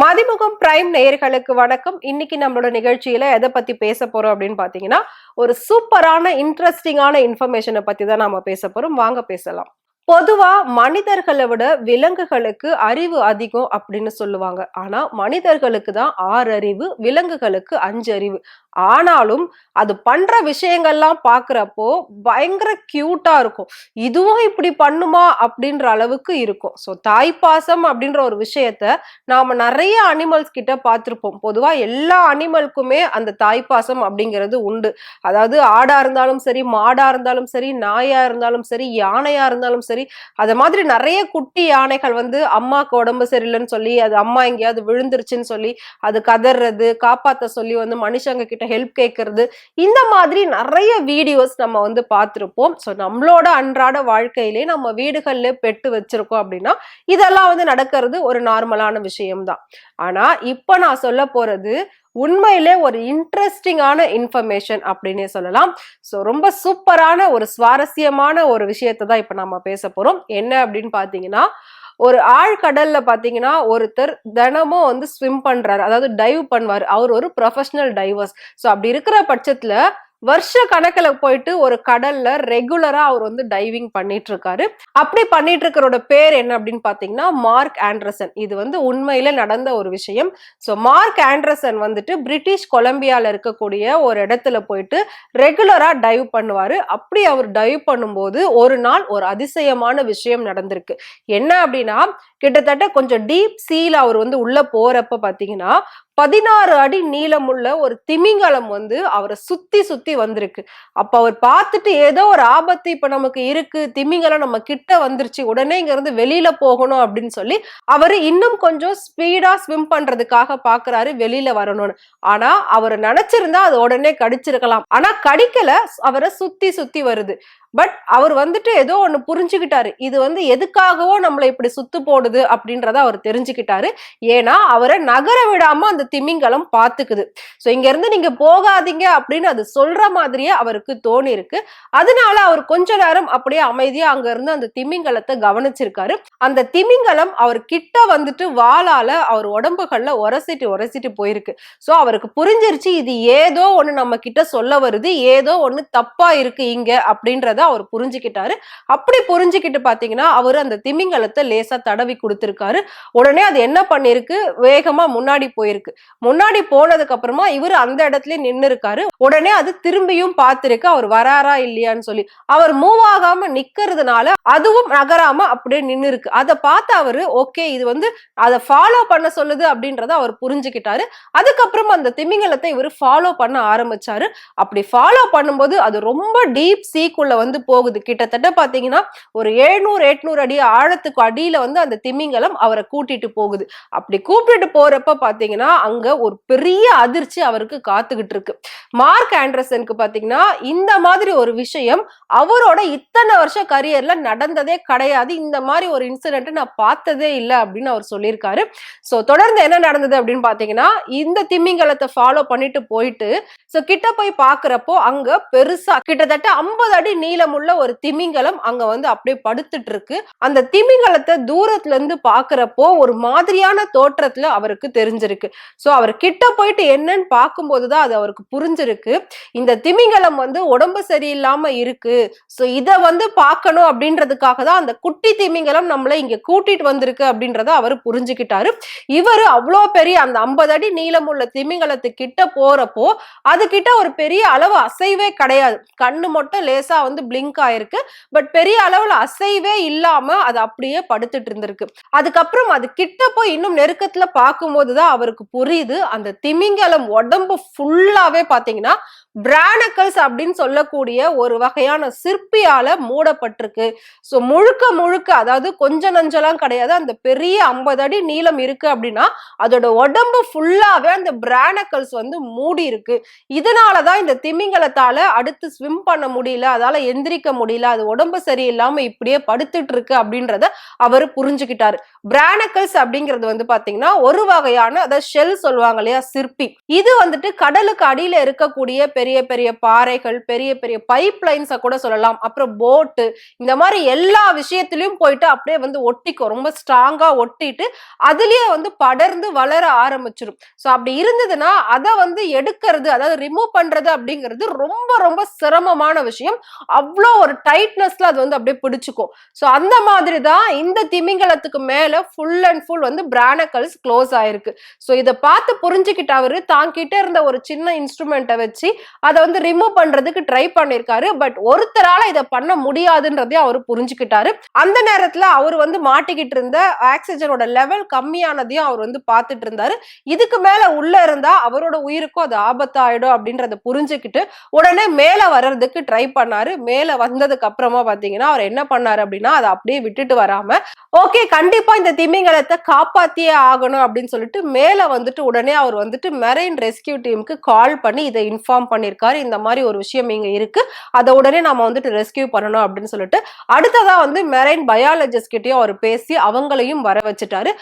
Mathimugam prime நேயர்களுக்கு வணக்கம். இன்னைக்கு நம்மளோட நிகழ்ச்சியில எதை பத்தி பேச போறோம் அப்படின்னு பாத்தீங்கன்னா ஒரு சூப்பரான இன்ட்ரெஸ்டிங்கான இன்ஃபர்மேஷனை பத்தி தான் நாம பேச போறோம். வாங்க பேசலாம். பொதுவா மனிதர்களை விட விலங்குகளுக்கு அறிவு அதிகம் அப்படின்னு சொல்லுவாங்க. ஆனா மனிதர்களுக்கு தான் ஆறு அறிவு விலங்குகளுக்கு அஞ்சு அறிவு ஆனாலும் அது பண்ற விஷயங்கள்லாம் பாக்குறப்போ பயங்கர கியூட்டா இருக்கும். இதுவும் இப்படி பண்ணுமா அப்படின்ற அளவுக்கு இருக்கும். ஸோ தாய்ப்பாசம் அப்படின்ற ஒரு விஷயத்த நாம நிறைய அனிமல்ஸ் கிட்ட பார்த்துருப்போம் பொதுவா எல்லா அனிமலுக்குமே அந்த தாய்ப்பாசம் அப்படிங்கிறது உண்டு. அதாவது ஆடா இருந்தாலும் சரி மாடா இருந்தாலும் சரி நாயா இருந்தாலும் சரி யானையா இருந்தாலும் சரி சரி அது மாதிரி நிறைய குட்டி யானைகள் வந்து அம்மாக்கு உடம்பு சரியில்லைன்னு சொல்லி அது அம்மா எங்கேயாவது விழுந்துருச்சுன்னு சொல்லி அது கதறது காப்பாத்த சொல்லி வந்து மனுஷங்க கிட்ட ஹெல்ப் கேட்கறது இந்த மாதிரி நிறைய வீடியோஸ் நம்ம வந்து பார்த்துருப்போம். ஸோ நம்மளோட அன்றாட வாழ்க்கையிலே நம்ம வீடுகள்ல பெட்டு வச்சிருக்கோம் அப்படின்னா இதெல்லாம் வந்து நடக்கிறது ஒரு நார்மலான விஷயம்தான். ஆனா இப்ப நான் சொல்ல போறது உண்மையிலே ஒரு இன்ட்ரெஸ்டிங்கான இன்ஃபர்மேஷன் அப்படின்னே சொல்லலாம். ஸோ ரொம்ப சூப்பரான ஒரு சுவாரஸ்யமான ஒரு விஷயத்தை தான் இப்போ நம்ம பேச போகிறோம் என்ன அப்படின்னு பார்த்தீங்கன்னா ஒரு ஆழ்கடல்ல பாத்தீங்கன்னா ஒருத்தர் தினமும் வந்து ஸ்விம் பண்றாரு. அதாவது டைவ் பண்ணுவார். அவர் ஒரு ப்ரொஃபஷனல் டைவர்ஸ் ஸோ அப்படி இருக்கிற பட்சத்துல வருஷ கணக்கில் போயிட்டு ஒரு கடல்ல ரெகுலரா அவர் வந்து டைவிங் பண்ணிட்டு இருக்காரு அப்படி பண்ணிட்டு இருக்கிறோட பேர் என்ன அப்படின்னு பாத்தீங்கன்னா மார்க் ஆண்டர்சன். இது வந்து உண்மையில நடந்த ஒரு விஷயம். ஸோ மார்க் ஆண்டர்சன் வந்துட்டு பிரிட்டிஷ் கொலம்பியால இருக்கக்கூடிய ஒரு இடத்துல போயிட்டு ரெகுலரா டைவ் பண்ணுவாரு. அப்படி அவர் டைவ் பண்ணும்போது ஒரு நாள் ஒரு அதிசயமான விஷயம் நடந்திருக்கு. என்ன அப்படின்னா கிட்டத்தட்ட கொஞ்சம் டீப் சீல அவர் வந்து உள்ள போறப்ப பாத்தீங்கன்னா பதினாறு அடி நீளமுள்ள ஒரு திமிங்கலம் வந்து அவரை சுத்தி சுத்தி வந்திருக்கு. அப்ப அவர் பார்த்துட்டு ஏதோ ஒரு ஆபத்து இப்ப நமக்கு இருக்கு திமிங்கலம் நம்ம கிட்ட வந்துருச்சு உடனே இங்க இருந்து வெளியில போகணும் அப்படின்னு சொல்லி அவரு இன்னும் கொஞ்சம் ஸ்பீடா ஸ்விம் பண்றதுக்காக பாக்குறாரு வெளியில வரணும்னு. ஆனா அவர் நினைச்சிருந்தா அது உடனே கடிச்சிருக்கலாம். ஆனா கடிக்கல அவரை சுத்தி சுத்தி வருது. பட் அவர் வந்துட்டு ஏதோ ஒன்று புரிஞ்சுக்கிட்டாரு. இது வந்து எதுக்காகவோ நம்மளை இப்படி சுத்து போடுது அப்படின்றத அவர் தெரிஞ்சுக்கிட்டாரு. ஏன்னா அவரை நகர விடாம அந்த திமிங்கலம் பார்த்துக்குது ஸோ இங்க இருந்து நீங்க போகாதீங்க அப்படின்னு அது சொல்ற மாதிரியே அவருக்கு தோணி இருக்கு அதனால அவர் கொஞ்ச நேரம் அப்படியே அமைதியா அங்க இருந்து அந்த திமிங்கலத்தை கவனிச்சிருக்காரு. அந்த திமிங்கலம் அவர் கிட்ட வந்துட்டு வாளால அவர் உடம்புகள்ல உரசிட்டு உரசிட்டு போயிருக்கு. ஸோ அவருக்கு புரிஞ்சிருச்சு இது ஏதோ ஒன்று நம்ம கிட்ட சொல்ல வருது ஏதோ ஒன்று தப்பா இருக்கு இங்க அப்படின்றத அவர் புரிஞ்சுக்கிட்டாரு. அப்படி புரிஞ்சுக்கிட்டு பாத்தீங்கன்னா அவர் அந்த திமிங்கலத்தை லேசா தடவி கொடுத்திருக்காரு. உடனே அது என்ன பண்ணிருக்கு வேகமா முன்னாடி போயிருக்கு. முன்னாடி போனதுக்கு அப்புறமா இவர் அந்த இடத்துல நின்னு இருக்காரு உடனே அது திரும்பியும் பார்த்திருக்கு. அவர் வராரா இல்லையான்னு சொல்லி. அவர் மூவ் ஆகாம நிக்கிறதுனால அதுவும் நகராம அப்படியே நின்னு இருக்கு அதை பார்த்து அவரு ஓகே இது வந்து அதை ஃபாலோ பண்ண சொல்லுது அப்படின்றத அவர் புரிஞ்சுக்கிட்டாரு. அதுக்கப்புறம் அந்த திமிங்கலத்தை இவர் ஃபாலோ பண்ண ஆரம்பிச்சாரு. அப்படி ஃபாலோ பண்ணும்போது அது ரொம்ப டீப் சீக்குள்ள வந்து வந்து போகுது. கிட்டத்தட்ட பாத்தீங்கன்னா ஒரு எழுநூறு எட்நூறு அடி ஆழத்துக்கு அடியில வந்து அந்த திமிங்கலம் அவரை கூட்டிட்டு போகுது. அப்படி கூப்பிட்டுட்டு போறப்ப பாத்தீங்கன்னா அங்க ஒரு பெரிய அதிர்ச்சி அவருக்கு காத்துக்கிட்டு இருக்கு. மார்க் ஆண்டர்சனுக்கு பாத்தீங்கன்னா இந்த மாதிரி ஒரு விஷயம் அவரோட இத்தனை வருஷ கரியர்ல நடந்ததே கிடையாது. இந்த மாதிரி ஒரு இன்சிடென்ட் நான் பார்த்ததே இல்லை அப்படின்னு அவர் சொல்லியிருக்காரு. சோ தொடர்ந்து என்ன நடந்தது அப்படின்னு பாத்தீங்கன்னா இந்த திமிங்கலத்தை ஃபாலோ பண்ணிட்டு போயிட்டு சோ கிட்ட போய் பாக்குறப்போ அங்க பெருசா கிட்டத்தட்ட ஐம்பது அடி நீள நீளமுள்ள ஒரு திமிங்கலம் அங்க வந்து அப்படியே படுத்துட்டு இருக்கு அந்த திமிங்கலத்தை தூரத்துல இருந்து பாக்குறப்போ ஒரு மாதிரியான தோற்றத்துல அவருக்கு தெரிஞ்சிருக்கு. சோ அவர் கிட்ட போயிட்டு என்னன்னு பார்க்கும்போது தான் அது அவருக்கு புரிஞ்சிருக்கு. இந்த திமிங்கலம் வந்து உடம்பு சரியில்லாம இருக்கு. சோ இத வந்து பார்க்கணும் அப்படின்றதுக்காக தான் அந்த குட்டி திமிங்கலம் நம்மள இங்க கூட்டிட்டு வந்திருக்கு அப்படின்றத அவர் புரிஞ்சுக்கிட்டாரு. இவரு அவ்வளோ பெரிய அந்த ஐம்பது அடி நீளம் உள்ள திமிங்கலத்து கிட்ட போறப்போ அது கிட்ட ஒரு பெரிய அளவு அசைவே கிடையாது. கண்ணு மட்டும் லேசா வந்து பிளிங்க் ஆயிருக்கு. பட் பெரிய அளவுல அசைவே இல்லாம அது அப்படியே படுத்துட்டு இருந்திருக்கு. அதுக்கப்புறம் அது கிட்ட போய் இன்னும் நெருக்கத்துல பார்க்கும்போதுதான் அவருக்கு புரியுது. அந்த திமிங்கலம் உடம்பு ஃபுல்லாவே பாத்தீங்கன்னா பிரானக்கல்ஸ் அப்படின்னு சொல்லக்கூடிய ஒரு வகையான சிற்பியால மூடப்பட்டிருக்கு. ஸோ முழுக்க முழுக்க அதாவது கொஞ்ச நஞ்செல்லாம் கிடையாது அந்த பெரிய ஐம்பது அடி நீளம் இருக்கு அப்படின்னா அதோட உடம்பு ஃபுல்லாவே அந்த பிரானக்கல்ஸ் வந்து மூடி இருக்கு இதனாலதான் இந்த திமிங்கலத்தால அடுத்து ஸ்விம் பண்ண முடியல. அதால எந்திரிக்க முடியல அது உடம்பு சரியில்லாம இப்படியே படுத்துட்டு இருக்கு அப்படின்றத அவர் புரிஞ்சுக்கிட்டாரு. பிரானக்கல்ஸ் அப்படிங்கிறது வந்து பாத்தீங்கன்னா ஒரு வகையான அதாவது ஷெல் சொல்லுவாங்க இல்லையா சிற்பி. இது வந்துட்டு கடலுக்கு அடியில இருக்கக்கூடிய பெரிய பெரிய பாறைகள் பெரிய பெரிய பைப் லைன்ஸை கூட சொல்லலாம். அப்புறம் போட்டு இந்த மாதிரி எல்லா விஷயத்திலையும் போயிட்டு அப்படியே வந்து ஒட்டிக்கும். ரொம்ப ஸ்ட்ராங்கா ஒட்டிட்டு அதுலயே வந்து படர்ந்து வளர ஆரம்பிச்சிடும் ஸோ அப்படி இருந்ததுன்னா அதை வந்து எடுக்கிறது அதாவது ரிமூவ் பண்றது அப்படிங்கிறது ரொம்ப ரொம்ப சிரமமான விஷயம். அவ்வளோ ஒரு டைட்னஸ்ல அது வந்து அப்படியே பிடிச்சிக்கும். ஸோ அந்த மாதிரி தான் இந்த திமிங்கலத்துக்கு மேல ஃபுல் அண்ட் ஃபுல் வந்து பிரானக்கல்ஸ் க்ளோஸ் ஆயிருக்கு. ஸோ இதை பார்த்து புரிஞ்சுக்கிட்ட அவரு தான் கிட்ட இருந்த ஒரு சின்ன இன்ஸ்ட்ருமெண்ட்டை வச்சு அதை வந்து ரிமூவ் பண்றதுக்கு ட்ரை பண்ணியிருக்காரு பட் ஒருத்தரால இதை பண்ண முடியாதுன்றதையும் அவர் புரிஞ்சுக்கிட்டாரு. அந்த நேரத்துல அவர் வந்து மாட்டிக்கிட்டு இருந்த ஆக்சிஜனோட லெவல் கம்மியானதையும் அவர் வந்து பார்த்துட்டு இருந்தாரு. இதுக்கு மேல உள்ள இருந்தா அவரோட உயிருக்கும் அது ஆபத்தாயிடும் அப்படின்றத புரிஞ்சுக்கிட்டு உடனே மேல வர்றதுக்கு ட்ரை பண்ணாரு. மேல வந்ததுக்கு அப்புறமா பாத்தீங்கன்னா அவர் என்ன பண்ணாரு அப்படின்னா அதை அப்படியே விட்டுட்டு வராம ஓகே கண்டிப்பா இந்த திமிங்கலத்தை காப்பாத்தியே ஆகணும் அப்படின்னு சொல்லிட்டு மேல வந்துட்டு உடனே அவர் வந்துட்டு மெரைன் ரெஸ்கியூ டீமுக்கு கால் பண்ணி இதை இன்ஃபார்ம் பண்ணிருக்காரு இந்த மாதிரி ஒரு விஷயம் இங்க இருக்கு. அதை உடனே நம்ம வந்துட்டு ரெஸ்கியூ பண்ணணும் அப்படின்னு சொல்லிட்டு அடுத்ததா வந்து மெரைன் பயாலஜிஸ்ட் கிட்டயும் அவர் பேசி அவங்களையும் வர வச்சுட்டாரு.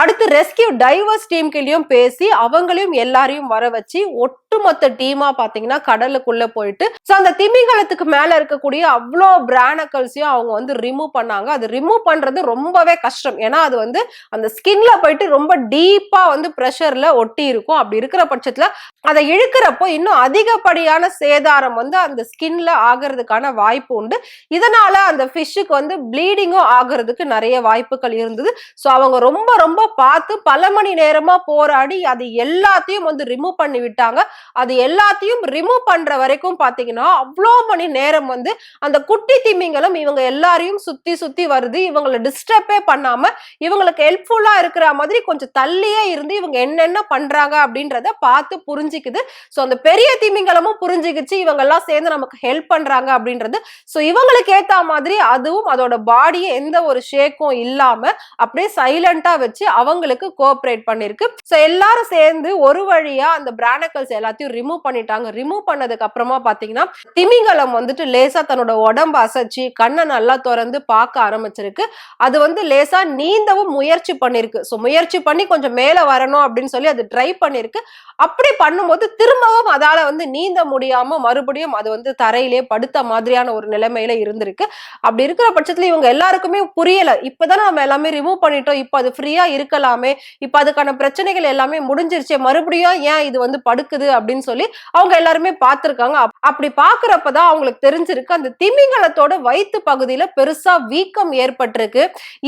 அடுத்து ரெஸ்கியூ டைவர்ஸ் டீம்கிட்டையும் பேசி அவங்களையும் எல்லாரையும் வர வச்சு ஒட்டுமொத்த டீமா பாத்தீங்கன்னா கடலுக்குள்ள போயிட்டு ஸோ அந்த திமிங்கலத்துக்கு மேல இருக்கக்கூடிய அவ்வளோ பிரானக்கல்ஸையும் அவங்க வந்து ரிமூவ் பண்ணாங்க. அது ரிமூவ் பண்றது ரொம்பவே கஷ்டம். ஏன்னா அது வந்து அந்த ஸ்கின்ல போயிட்டு ரொம்ப டீப்பா வந்து ப்ரெஷர்ல ஒட்டி இருக்கும். அப்படி இருக்கிற பட்சத்துல அதை இழுக்கிறப்போ இன்னும் அதிகப்படியான சேதாரம் வந்து அந்த ஸ்கின்ல ஆகிறதுக்கான வாய்ப்பு உண்டு. இதனால அந்த ஃபிஷ்ஷுக்கு வந்து ப்ளீடிங்கும் ஆகிறதுக்கு நிறைய வாய்ப்புகள் இருந்தது. ஸோ அவங்க ரொம்ப ரொம்ப பார்த்து பல மணி நேரமா போராடி அது எல்லாத்தையும் வந்து ரிமூவ் பண்ணி விட்டாங்க. அது எல்லாத்தையும் ரிமூவ் பண்ற வரைக்கும் பாத்தீங்கன்னா அவ்வளோ மணி நேரம் வந்து அந்த குட்டி திமிங்கலம் இவங்க எல்லாரையும் சுத்தி சுத்தி வருது. இவங்களை டிஸ்டர்பே பண்ணாம இவங்களுக்கு ஹெல்ப்ஃபுல்லா இருக்கிற மாதிரி கொஞ்சம் தள்ளியே இருந்து இவங்க என்னென்ன பண்றாங்க அப்படின்றத பார்த்து புரிஞ்சுக்குது. ஸோ அந்த பெரிய திமிங்கலமும் புரிஞ்சுக்கிச்சு. இவங்க எல்லாம் சேர்ந்து நமக்கு ஹெல்ப் பண்றாங்க அப்படின்றது. ஸோ இவங்களுக்கு ஏத்த மாதிரி அதுவும் அதோட பாடியை எந்த ஒரு ஷேக்கும் இல்லாம அப்படியே சைலண்டா வச்சு அவங்களுக்கு கோஆப்ரேட் பண்ணிருக்கு. ஸோ எல்லாரும் சேர்ந்து ஒரு வழியா அந்த பிரானக்கல்ஸ் எல்லாத்தையும் ரிமூவ் பண்ணிட்டாங்க. ரிமூவ் பண்ணதுக்கு அப்புறமா பாத்தீங்கன்னா திமிங்கலம் வந்துட்டு லேசா தன்னோட உடம்பு அசைச்சு கண்ணை நல்லா திறந்து பார்க்க ஆரம்பிச்சிருக்கு. அது வந்து லேசா நீந்தவும் முயற்சி பண்ணிருக்கு. ஸோ முயற்சி பண்ணி கொஞ்சம் மேல வரணும் அப்படின்னு சொல்லி அது ட்ரை பண்ணிருக்கு. அப்படி பண்ணும்போது திரும்பவும் அதால வந்து நீந்த முடியாம மறுபடியும் அது வந்து தரையிலே படுத்த மாதிரியான ஒரு நிலைமையில இருந்திருக்கு. அப்படி இருக்கிற பட்சத்துல இவங்க எல்லாருக்குமே புரியல. இப்பதானே நம்ம எல்லாமே ரிமூவ் பண்ணிட்டோம். இப்போ அது ஃப்ரீயா இருக்கலாமே. இப்போ அதுக்கான பிரச்சனைகள் எல்லாமே முடிஞ்சிருச்சு. மறுபடியும் ஏன் இது வந்து படுக்குது அப்படின்னு சொல்லி அவங்க எல்லாருமே பார்த்திருக்காங்க. அப்படி அப்படி பாக்குறப்பதான் அவங்களுக்கு தெரிஞ்சிருக்கு. அந்த திமிங்கலத்தோட வயிற்று பகுதியில பெருசா வீக்கம் ஏற்பட்டிருக்கு.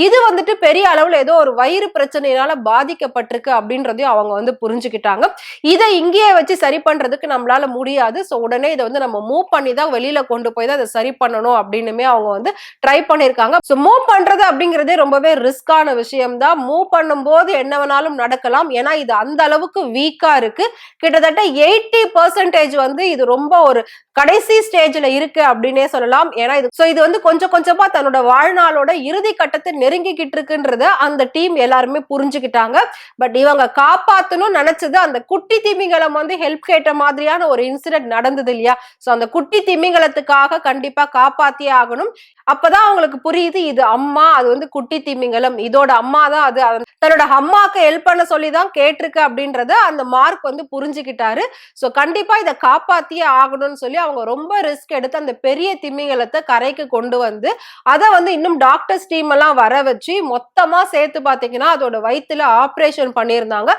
இது வந்துட்டு பெரிய அளவுல ஏதோ ஒரு வயிறு பிரச்சனையினால பாதிக்கப்பட்டிருக்கு அப்படின்றதையும் அவங்க வந்து புரிஞ்சுக்கிட்டாங்க. இதை இங்கேயே வச்சு சரி பண்றதுக்கு நம்மளால முடியாது. ஸோ உடனே இதை வந்து நம்ம மூவ் பண்ணி தான் வெளியில கொண்டு போய் தான் அதை சரி பண்ணணும் அப்படின்னுமே அவங்க வந்து ட்ரை பண்ணியிருக்காங்க. ஸோ மூவ் பண்றது அப்படிங்கிறதே ரொம்பவே ரிஸ்கான விஷயம் தான் மூவ் பண்ணும்போது என்ன வேணாலும் நடக்கலாம். ஏன்னா இது அந்த அளவுக்கு வீக்கா இருக்கு. கிட்டத்தட்ட எயிட்டி பர்சன்டேஜ் வந்து இது ரொம்ப ஒரு கடைசி ஸ்டேஜ்ல இருக்கு அப்படின்னே சொல்லலாம். ஏன்னா இது ஸோ இது வந்து கொஞ்சம் கொஞ்சமா தன்னோட வாழ்நாளோட இறுதி கட்டத்தை நெருங்கிக்கிட்டு இருக்குன்றத அந்த டீம் எல்லாருமே புரிஞ்சுக்கிட்டாங்க. பட் இவங்க காப்பாத்தணும் நினைச்சது அந்த குட்டி திமிங்கலம் வந்து ஹெல்ப் கேட்ட மாதிரியான ஒரு இன்சிடென்ட் நடந்தது இல்லையா? ஸோ அந்த குட்டி திமிங்கலத்துக்காக கண்டிப்பா காப்பாத்தியே ஆகணும். அப்பதான் அவங்களுக்கு புரியுது இது அம்மா அது வந்து குட்டி திமிங்கலம். இதோட அம்மா தான் அது. தன்னோட அம்மாக்கு ஹெல்ப் பண்ண சொல்லி தான் கேட்டிருக்கு அப்படின்றத அந்த மார்க் வந்து புரிஞ்சுக்கிட்டாரு. ஸோ கண்டிப்பா இதை காப்பாத்தியே ஆகணும் பண்ணணும்னு சொல்லி அவங்க ரொம்ப ரிஸ்க் எடுத்து அந்த பெரிய திமிங்கலத்தை கரைக்கு கொண்டு வந்து அதை வந்து இன்னும் டாக்டர்ஸ் டீம் எல்லாம் வர வச்சு மொத்தமா சேர்த்து பாத்தீங்கன்னா அதோட வயிற்றுல ஆப்ரேஷன் பண்ணியிருந்தாங்க.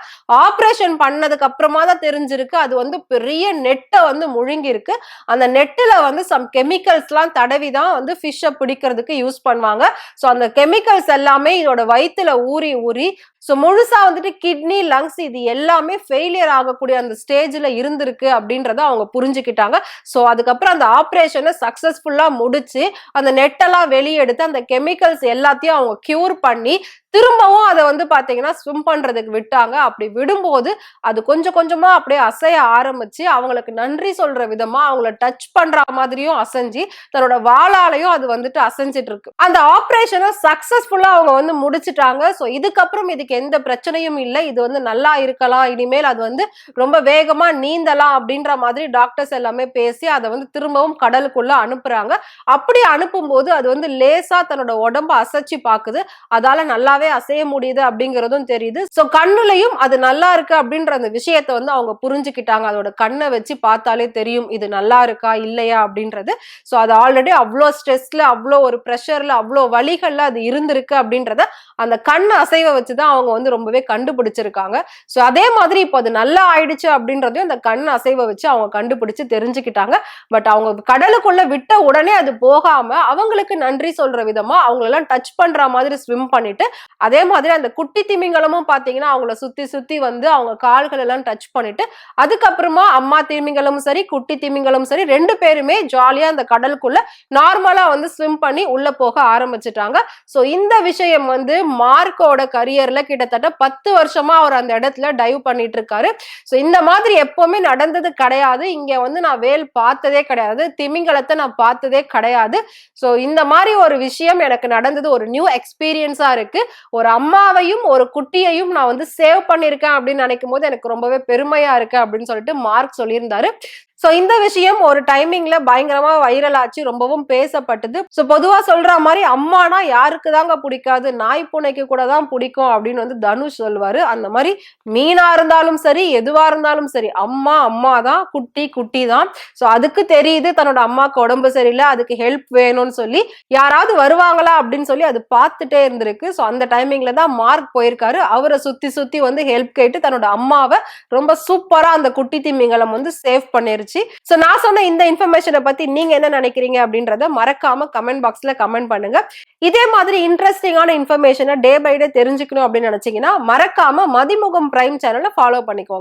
ஆப்ரேஷன் பண்ணதுக்கு அப்புறமா தான் தெரிஞ்சிருக்கு அது வந்து பெரிய நெட்டை வந்து முழுங்கிருக்கு அந்த நெட்டில் வந்து சம் கெமிக்கல்ஸ்லாம் தடவி தான் வந்து ஃபிஷ்ஷை பிடிக்கிறதுக்கு யூஸ் பண்ணுவாங்க. ஸோ அந்த கெமிக்கல்ஸ் எல்லாமே இதோட வயிற்றுல ஊறி ஊறி ஸோ முழுசா வந்துட்டு கிட்னி லங்ஸ் இது எல்லாமே ஃபெயிலியர் ஆகக்கூடிய அந்த ஸ்டேஜ்ல இருந்திருக்கு அப்படின்றத அவங்க புரிஞ்சுக்கிட்டாங்க. ஸோ அதுக்கப்புறம் அந்த ஆப்ரேஷனை சக்சஸ்ஃபுல்லா முடிச்சு அந்த நெட்டெல்லாம் வெளியெடுத்து அந்த கெமிக்கல்ஸ் எல்லாத்தையும் அவங்க கியூர் பண்ணி திரும்பவும் அதை வந்து பாத்தீங்கன்னா ஸ்விம் பண்றதுக்கு விட்டாங்க. அப்படி விடும்போது அது கொஞ்சம் கொஞ்சமா அப்படியே அசைய ஆரம்பிச்சு அவங்களுக்கு நன்றி சொல்ற விதமா அவங்கள டச் பண்ற மாதிரியும் அசைஞ்சு தன்னோட வாளாலையும் அது வந்துட்டு அசைஞ்சிட்டு இருக்கு அந்த ஆப்ரேஷனை சக்சஸ்ஃபுல்லா அவங்க வந்து முடிச்சிட்டாங்க. ஸோ இதுக்கப்புறம் இதுக்கு எந்த பிரச்சனையும் இல்லை. இது வந்து நல்லா இருக்கலாம். இனிமேல் அது வந்து ரொம்ப வேகமா நீந்தலாம் அப்படின்ற மாதிரி டாக்டர்ஸ் எல்லாமே பேசி அதை வந்து திரும்பவும் கடலுக்குள்ள அனுப்புறாங்க. அப்படி அனுப்பும்போது அது வந்து லேசா தன்னோட உடம்ப அசைச்சு பாக்குது அதால நல்லாவே அசைய முடியுது அப்படிங்கறதும் தெரியுது. சோ கண்ணுலையும் அது நல்லா இருக்கு அப்படின்ற அந்த விஷயத்த வந்து அவங்க புரிஞ்சுக்கிட்டாங்க. அதோட கண்ணை வச்சு பார்த்தாலே தெரியும் இது நல்லா இருக்கா இல்லையா அப்படின்றது. சோ அது ஆல்ரெடி அவ்வளோ ஸ்ட்ரெஸ்ல அவ்வளோ ஒரு ப்ரெஷர்ல அவ்வளோ வழிகள்ல அது இருந்திருக்கு அப்படின்றத அந்த கண் அசைவை வச்சுதான் அவங்க வந்து ரொம்பவே கண்டுபிடிச்சிருக்காங்க. சோ அதே மாதிரி இப்போ அது நல்லா ஆயிடுச்சு அப்படின்றதையும் அந்த கண் அசைவை வச்சு அவங்க கண்டுபிடிச்சு தெரிஞ்சுக்கிட்டாங்க. பட் அவங்க கடலுக்குள்ள விட்ட உடனே அது போகாம அவங்களுக்கு நன்றி சொல்ற விதமா அவங்களெல்லாம் டச் பண்ற மாதிரி ஸ்விம் பண்ணிட்டு அதே மாதிரி அந்த குட்டி திமிங்கலமும் பார்த்தீங்கன்னா அவங்கள சுத்தி சுத்தி வந்து அவங்க கால்கள் எல்லாம் டச் பண்ணிட்டு அதுக்கப்புறமா அம்மா திமிங்கலமும் சரி குட்டி திமிங்கலமும் சரி ரெண்டு பேருமே ஜாலியா அந்த கடலுக்குள்ள நார்மலா வந்து ஸ்விம் பண்ணி உள்ள போக ஆரம்பிச்சிட்டாங்க. ஸோ இந்த விஷயம் வந்து மார்க்கோட கரியர்ல கிட்டத்தட்ட பத்து வருஷமா அவர் அந்த இடத்துல டைவ் பண்ணிட்டு இருக்காரு. ஸோ இந்த மாதிரி எப்பவுமே நடந்தது கிடையாது. இங்க வந்து நான் வேல் பார்த்ததே கிடையாது. திமிங்கலத்தை நான் பார்த்ததே கிடையாது. ஸோ இந்த மாதிரி ஒரு விஷயம் எனக்கு நடந்தது. ஒரு நியூ எக்ஸ்பீரியன்ஸா இருக்கு. ஒரு அம்மாவையும் ஒரு குட்டியையும் நான் வந்து சேவ் பண்ணிருக்கேன் அப்படின்னு நினைக்கும் போது எனக்கு ரொம்பவே பெருமையா இருக்கு அப்படின்னு சொல்லிட்டு மார்க் சொல்லியிருந்தாரு. ஸோ இந்த விஷயம் ஒரு டைமிங்ல பயங்கரமா வைரல் ஆச்சு ரொம்பவும் பேசப்பட்டது. ஸோ பொதுவா சொல்ற மாதிரி அம்மானா யாருக்கு தாங்க பிடிக்காது? நாய் பூனைக்கு கூட தான் பிடிக்கும் அப்படின்னு வந்து தனுஷ் சொல்வாரு. அந்த மாதிரி மீனா இருந்தாலும் சரி எதுவா இருந்தாலும் சரி அம்மா அம்மா தான் குட்டி குட்டி தான். ஸோ அதுக்கு தெரியுது தன்னோட அம்மாக்கு உடம்பு சரியில்லை அதுக்கு ஹெல்ப் வேணும்னு சொல்லி யாராவது வருவாங்களா அப்படின்னு சொல்லி அது பார்த்துட்டே இருந்திருக்கு. ஸோ அந்த டைமிங்ல தான் மார்க் போயிருக்காரு. அவரை சுத்தி சுத்தி வந்து ஹெல்ப் கேட்டு தன்னோட அம்மாவை ரொம்ப சூப்பரா அந்த குட்டி திமிங்கலம் வந்து சேவ் பண்ணிருச்சு. சோ நான் சொன்ன இந்த இன்ஃபர்மேஷனை பத்தி நீங்க என்ன நினைக்கிறீங்க அப்படின்றத மறக்காம கமெண்ட் பாக்ஸ்ல கமெண்ட் பண்ணுங்க. இதே மாதிரி இன்ட்ரெஸ்டிங்கான இன்ஃபர்மேஷனை டே பை டே தெரிஞ்சுக்கணும் அப்படின்னு நினைச்சீங்கன்னா மறக்காம மதிமுகம் பிரைம் சேனலை ஃபாலோ பண்ணிக்கோங்க.